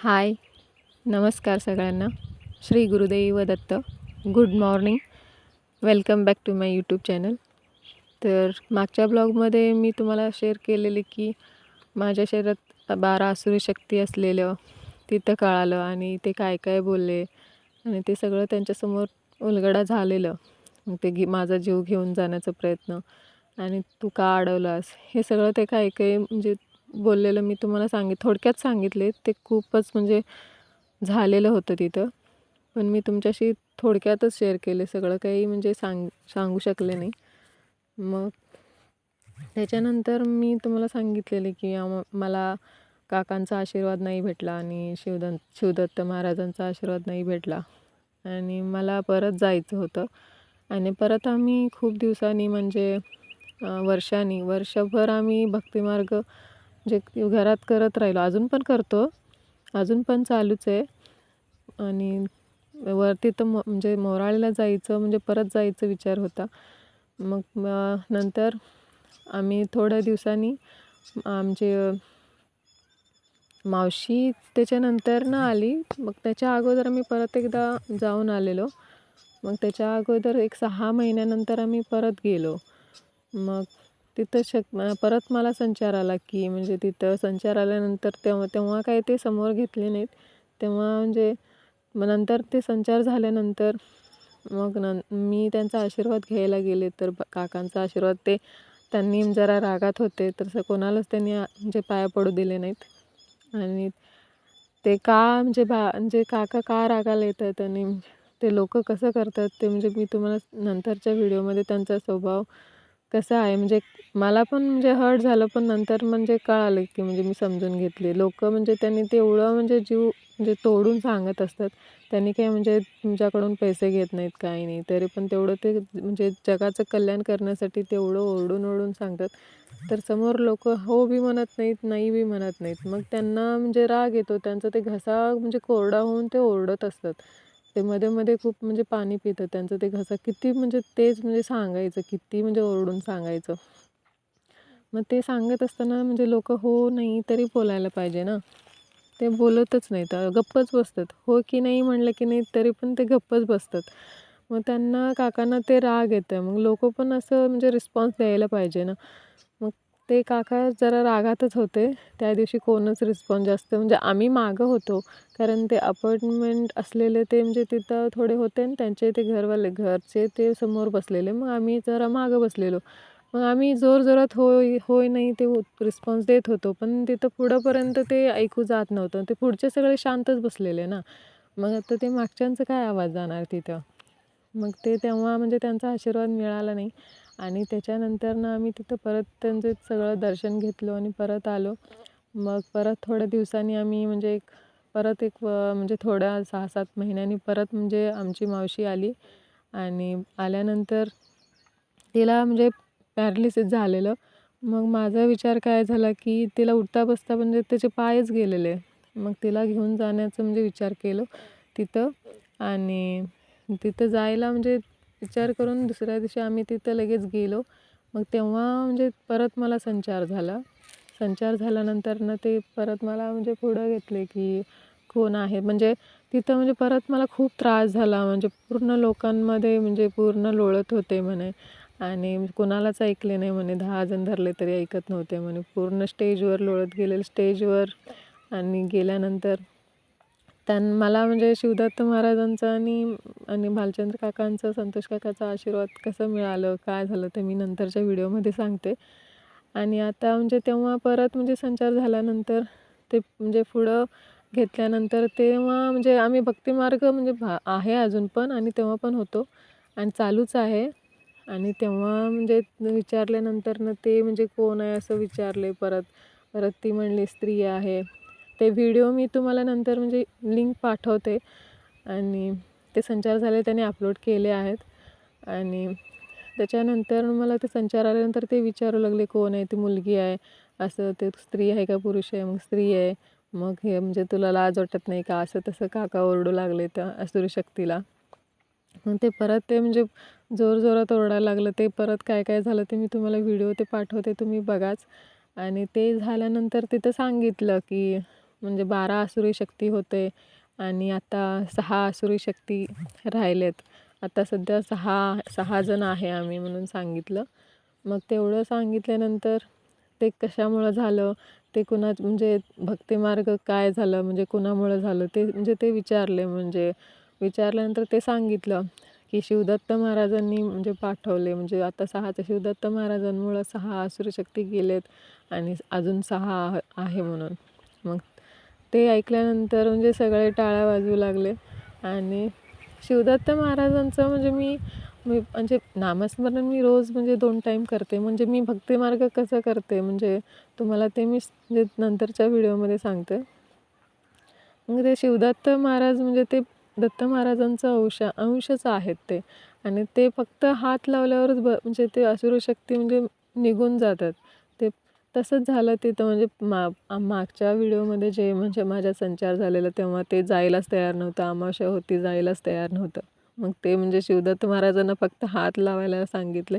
हाय. नमस्कार सगळ्यांना. Shri Gurudev Datta good morning. Welcome back to my YouTube channel. तर मागच्या ब्लॉगमध्ये मी तुम्हाला शेअर केलेले की माझ्या शरीरात बारा आसुरी शक्ती असलेलं तिथं कळालं आणि ते काय काय बोलले आणि ते सगळं त्यांच्यासमोर उलगडा झालेलं. मग ते घे माझा जीव घेऊन जाण्याचा प्रयत्न आणि तू का अडवलास? हे सगळं ते काय काय म्हणजे बोललेलं मी तुम्हाला सांगित थोडक्यात सांगितले ते खूपच म्हणजे झालेलं होतं तिथं. पण मी तुमच्याशी थोडक्यातच शेअर केले सगळं काही म्हणजे सांग सांगू शकले नाही. मग त्याच्यानंतर मी तुम्हाला सांगितलेले की मला काकांचा आशीर्वाद नाही भेटला आणि शिवदं शिवदत्त महाराजांचा आशीर्वाद नाही भेटला. आणि मला परत जायचं होतं. आणि परत आम्ही खूप दिवसांनी म्हणजे वर्षांनी वर्षभर आम्ही भक्तिमार्ग जे घरात करत राहिलो. अजून पण करतो. अजून पण चालूच आहे. आणि वरती तर म म्हणजे मोराळीला जायचं म्हणजे परत जायचं विचार होता. मग नंतर आम्ही थोड्या दिवसांनी आमचे मावशी त्याच्यानंतर ना आली. मग त्याच्या अगोदर आम्ही परत एकदा जाऊन आलेलो. मग त्याच्या अगोदर एक सहा महिन्यानंतर आम्ही परत गेलो. मग तिथं शक परत मला संचार आला की म्हणजे तिथं संचार आल्यानंतर तेव्हा तेव्हा काही ते समोर घेतले नाहीत. तेव्हा म्हणजे मग नंतर ते संचार झाल्यानंतर मग न मी त्यांचा आशीर्वाद घ्यायला गेले तर काकांचा आशीर्वाद. ते त्यांनी जरा रागात होते तर कोणालाच त्यांनी म्हणजे पाया पडू दिले नाहीत. आणि ते का म्हणजे बा म्हणजे काका का रागाला येतात आणि ते लोक कसं करतात ते म्हणजे मी तुम्हाला नंतरच्या व्हिडिओमध्ये त्यांचा स्वभाव कसं आहे म्हणजे मला पण म्हणजे हर्ट झालं पण नंतर म्हणजे कळालं की म्हणजे मी समजून घेतली. लोक म्हणजे त्यांनी तेवढं म्हणजे जीव म्हणजे तोडून सांगत असतात. त्यांनी काही म्हणजे तुमच्याकडून पैसे घेत नाहीत काही नाही. तरी पण तेवढं ते म्हणजे जगाचं कल्याण करण्यासाठी तेवढं ओरडून ओरडून सांगतात. तर समोर लोक हो बी म्हणत नाहीत नाही बी म्हणत नाहीत. मग त्यांना म्हणजे राग येतो. त्यांचा ते घसा म्हणजे कोरडा होऊन ते ओरडत असतात. ते मध्ये मध्ये खूप म्हणजे पाणी पितं त्यांचं ते घसा किती म्हणजे तेच म्हणजे सांगायचं किती म्हणजे ओरडून सांगायचं. मग ते सांगत असताना म्हणजे लोक हो नाही तरी बोलायला पाहिजे ना. ते बोलतच नाहीत गप्पच बसतात. हो की नाही? म्हणलं की नाही तरी पण ते गप्पच बसतात. मग त्यांना काकांना ते राग येतं मग लोक पण असं म्हणजे रिस्पॉन्स द्यायला पाहिजे ना. ते काका जरा रागातच होते. त्या दिवशी कोणच रिस्पॉन्स जास्त म्हणजे आम्ही मागं होतो. कारण ते अपॉइंटमेंट असलेले ते म्हणजे तिथं थोडे होते आणि त्यांचे ते घरवाले घरचे ते समोर बसलेले. मग आम्ही जरा मागं बसलेलो. मग आम्ही जोर जोरात होय होय नाही ते रिस्पॉन्स देत होतो. पण तिथं पुढंपर्यंत ते ऐकू जात नव्हतं. ते पुढचे सगळे शांतच बसलेले ना. मग आता ते मागच्यांचं काय आवाज जाणार तिथं? मग ते तेव्हा म्हणजे त्यांचा आशीर्वाद मिळाला नाही. आणि त्याच्यानंतर ना आम्ही तिथं परत त्यांचं सगळं दर्शन घेतलो आणि परत आलो. मग परत थोड्या दिवसांनी आम्ही म्हणजे एक परत एक म्हणजे थोड्या सहा सात महिन्यांनी परत म्हणजे आमची मावशी आली. आणि आल्यानंतर तिला म्हणजे पॅरलिसिस झालेलं. मग माझा विचार काय झाला की तिला उठता बसता म्हणजे त्याचे पायच गेलेले. मग तिला घेऊन जाण्याचं म्हणजे विचार केलो तिथं. आणि तिथं जायला म्हणजे विचार करून दुसऱ्या दिवशी आम्ही तिथं लगेच गेलो. मग तेव्हा म्हणजे परत मला संचार झाला. संचार झाल्यानंतर ना ते परत मला म्हणजे पुढं घेतले की कोण आहे? म्हणजे तिथं म्हणजे परत मला खूप त्रास झाला. म्हणजे पूर्ण लोकांमध्ये म्हणजे पूर्ण लोळत होते म्हणे. आणि कोणालाच ऐकले नाही म्हणे. दहा जण धरले तरी ऐकत नव्हते म्हणे. पूर्ण स्टेजवर लोळत गेलेले. स्टेजवर आणि गेल्यानंतर त्यां मला म्हणजे शिवदत्त महाराजांचं आणि आणि भालचंद्र काकांचं संतोष काकाचा आशीर्वाद कसं मिळालं काय झालं ते मी नंतरच्या व्हिडिओमध्ये सांगते. आणि आता म्हणजे तेव्हा परत म्हणजे संचार झाल्यानंतर ते म्हणजे पुढं घेतल्यानंतर तेव्हा म्हणजे आम्ही भक्तिमार्ग म्हणजे भा आहे अजून पण आणि तेव्हा पण होतो. आणि चालूच आहे. आणि तेव्हा म्हणजे विचारल्यानंतर ना ते म्हणजे कोण आहे असं विचारले परत. परत ती म्हणली स्त्री आहे. ते व्हिडिओ मी तुम्हाला नंतर म्हणजे लिंक पाठवते. आणि ते संचार झाले त्याने अपलोड केले आहेत. आणि त्याच्यानंतर मला ते संचार आल्यानंतर ते विचारू लागले कोण आहे? ती मुलगी आहे. असं ते स्त्री आहे का? पुरुष आहे. मग स्त्री आहे. मग हे म्हणजे तुला लाज वाटत नाही का? असं तसं काका ओरडू लागले त्या असुरी शक्तीला. मग ते परत ते म्हणजे जोर जोरात ओरडायला लागलं. ते परत काय काय झालं ते मी तुम्हाला व्हिडिओ ते पाठवते. तुम्ही बघाच. आणि ते झाल्यानंतर तिथं सांगितलं की म्हणजे बारा आसुरी शक्ती होते आणि आता सहा आसुरी शक्ती राहिलेत. आता सध्या सहा सहा जण आहे आम्ही म्हणून सांगितलं. मग तेवढं सांगितल्यानंतर ते कशामुळं झालं? ते कुणा म्हणजे भक्तिमार्ग काय झालं? म्हणजे कुणामुळं झालं? ते म्हणजे ते विचारले. म्हणजे विचारल्यानंतर ते सांगितलं की शिवदत्त महाराजांनी म्हणजे पाठवले. म्हणजे आता सहाचे शिवदत्त महाराजांमुळं सहा आसुरी शक्ती गेलेत आणि अजून सहा आहे म्हणून. मग ते ऐकल्यानंतर म्हणजे सगळे टाळ्या वाजवू लागले. आणि शिवदत्त महाराजांचं म्हणजे मी मी म्हणजे नामस्मरण मी रोज म्हणजे दोन टाईम करते. म्हणजे मी भक्तिमार्ग कसं करते? म्हणजे तुम्हाला ते मी म्हणजे नंतरच्या व्हिडिओमध्ये सांगते. मग ते शिवदत्त महाराज म्हणजे ते दत्त महाराजांचं अंश अंशच आहेत ते. आणि ते फक्त हात लावल्यावरच ब म्हणजे ते असुरशक्ती म्हणजे निघून जातात. तसंच झालं तिथं म्हणजे मा मागच्या व्हिडिओमध्ये जे म्हणजे माझ्या संचार झालेला तेव्हा ते जायलाच तयार नव्हतं अमावस्या होती जायलाच तयार नव्हतं. मग ते म्हणजे शिवदत्त महाराजांना फक्त हात लावायला सांगितले.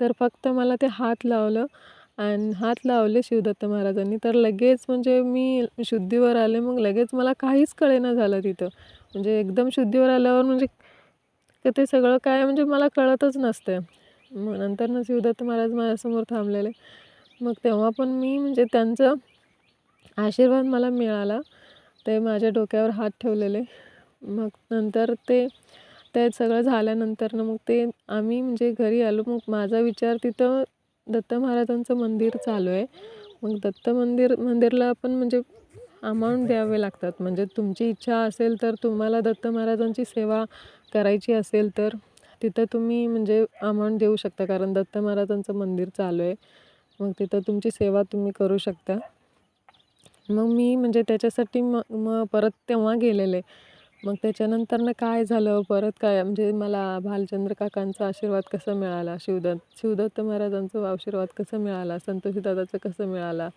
तर फक्त मला ते हात लावलं आणि हात लावले शिवदत्त महाराजांनी. तर लगेच म्हणजे मी शुद्धीवर आले मग लगेच मला काहीच कळेना झालं तिथं. म्हणजे एकदम शुद्धीवर आल्यावर म्हणजे का ते सगळं काय म्हणजे मला कळतच नसतं मग नंतर ना शिवदत्त महाराज माझ्यासमोर थांबलेले. मग तेव्हा पण मी म्हणजे त्यांचं आशीर्वाद मला मिळाला. ते माझ्या डोक्यावर हात ठेवलेले. मग नंतर ते ते सगळं झाल्यानंतर ना मग ते आम्ही म्हणजे घरी आलो. मग माझा विचार तिथं दत्त महाराजांचं मंदिर चालू आहे. मग दत्त मंदिर मंदिरला आपण म्हणजे अमाऊंट द्यावे लागतात. म्हणजे तुमची इच्छा असेल तर तुम्हाला दत्त महाराजांची सेवा करायची असेल तर तिथं तुम्ही म्हणजे अमाऊंट देऊ शकता. कारण दत्त महाराजांचं मंदिर चालू आहे. मग तिथं तुमची सेवा तुम्ही करू शकता. मग मी म्हणजे त्याच्यासाठी मग मग परत तेव्हा गेलेले. मग त्याच्यानंतरनं काय झालं? परत काय? म्हणजे मला भालचंद्र काकांचा आशीर्वाद कसा मिळाला? शिवदत्त शिवदत्त महाराजांचा आशीर्वाद कसा मिळाला? संतोषी दादाचं कसं मिळाला?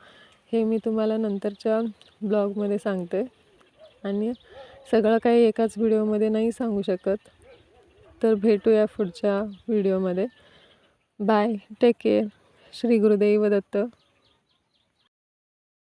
हे मी तुम्हाला नंतरच्या ब्लॉगमध्ये सांगते. आणि सगळं काही एकाच व्हिडिओमध्ये नाही सांगू शकत. तर भेटूया पुढच्या व्हिडिओमध्ये. Bye. Take care. Shri Gurudev Datta